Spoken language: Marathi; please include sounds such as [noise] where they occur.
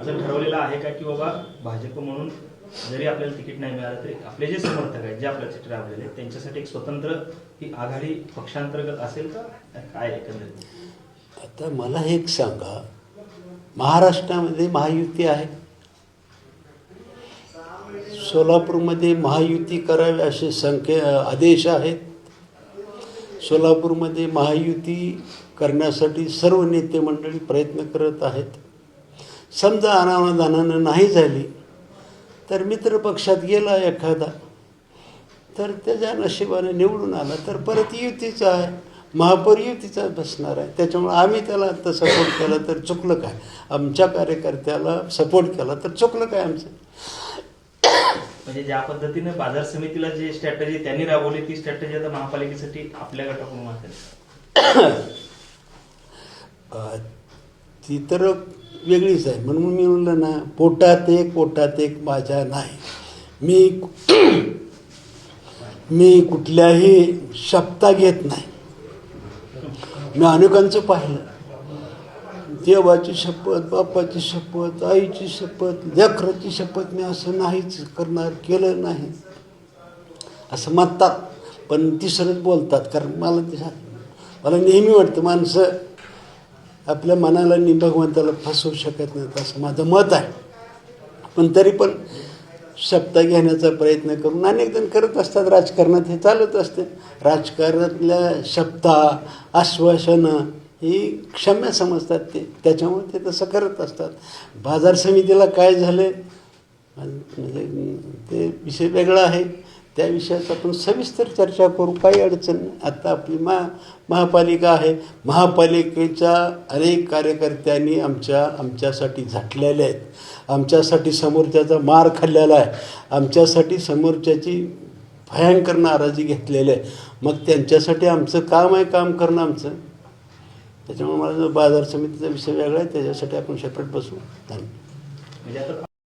असं ठरवलेलं आहे का की बाबा भाजप म्हणून जरी आपल्याला तिकीट नाही मिळालं तरी आपले जे समर्थक आहेत जे आपल्यासाठी राबलेले आहेत त्यांच्यासाठी एक स्वतंत्र ही आघाडी पक्षांतर्गत असेल का? काय एकंदरीत? आता मला एक सांगा महाराष्ट्रामध्ये महायुती आहे? सोलापूरमध्ये महायुती करावी असे संख्य आदेश आहेत? सोलापूरमध्ये महायुती करण्यासाठी सर्व नेते मंडळी प्रयत्न करत आहेत? समजा अनावधानानं नाही झाली तर मित्र पक्षात गेला एखादा तर त्याच्या नशिबाने निवडून आला तर परत युतीचा आहे महापौर युतीचा बसणार आहे. त्याच्यामुळे आम्ही त्याला आता सपोर्ट केला तर चुकलं काय? आमच्या कार्यकर्त्याला सपोर्ट केला तर चुकलं काय आमचं? म्हणजे ज्या पद्धतीने बाजार समितीला जी स्ट्रॅटेजी त्यांनी राबवली ती स्ट्रॅटेजी आता महापालिकेसाठी आपल्या गटाकडून [coughs] ती तर वेगळीच आहे. म्हणून मी म्हणलं ना पोटात एक पोटात एक माझ्या नाही. मी [clears throat] मी कुठल्याही शब्दा घेत नाही. मी अनेकांचं पाहिलं. देवाची शपथ बापाची शपथ आईची शपथ लेकराची शपथ मी असं नाहीच करणार केलं नाही. असं म्हणतात. पण तिसरंच बोलतात कारण मला ते मला नेहमी वाटतं माणसं आपल्या मनाला नि भगवंताला फसवू शकत नाहीत असं माझं मत आहे. पण तरी पण सप्ता घेण्याचा प्रयत्न करून अनेक जण करत असतात राजकारणात हे चालत असते. राजकारणातल्या शब्दा आश्वासनं ही क्षम्य समजतात ते. त्याच्यामुळे ते तसं करत असतात. बाजार समितीला काय झालं म्हणजे ते विषय वेगळा आहे. त्या विषयात आपण सविस्तर चर्चा करू. काही अडचण आता आपली महा महापालिका आहे. महापालिकेच्या अनेक कार्यकर्त्यांनी आमच्या आमच्यासाठी झाटलेल्या आहेत. आमच्यासाठी समोरच्याचा मार खाल्लेला आहे. आमच्यासाठी समोरच्याची भयंकर नाराजी घेतलेली आहे. मग त्यांच्यासाठी आमचं काम आहे काम करणं आमचं. त्याच्यामुळे मला जो बाजार समितीचा विषय वेगळा आहे. त्याच्यासाठी आपण सेपरेट बसू. धन्यवाद. म्हणजे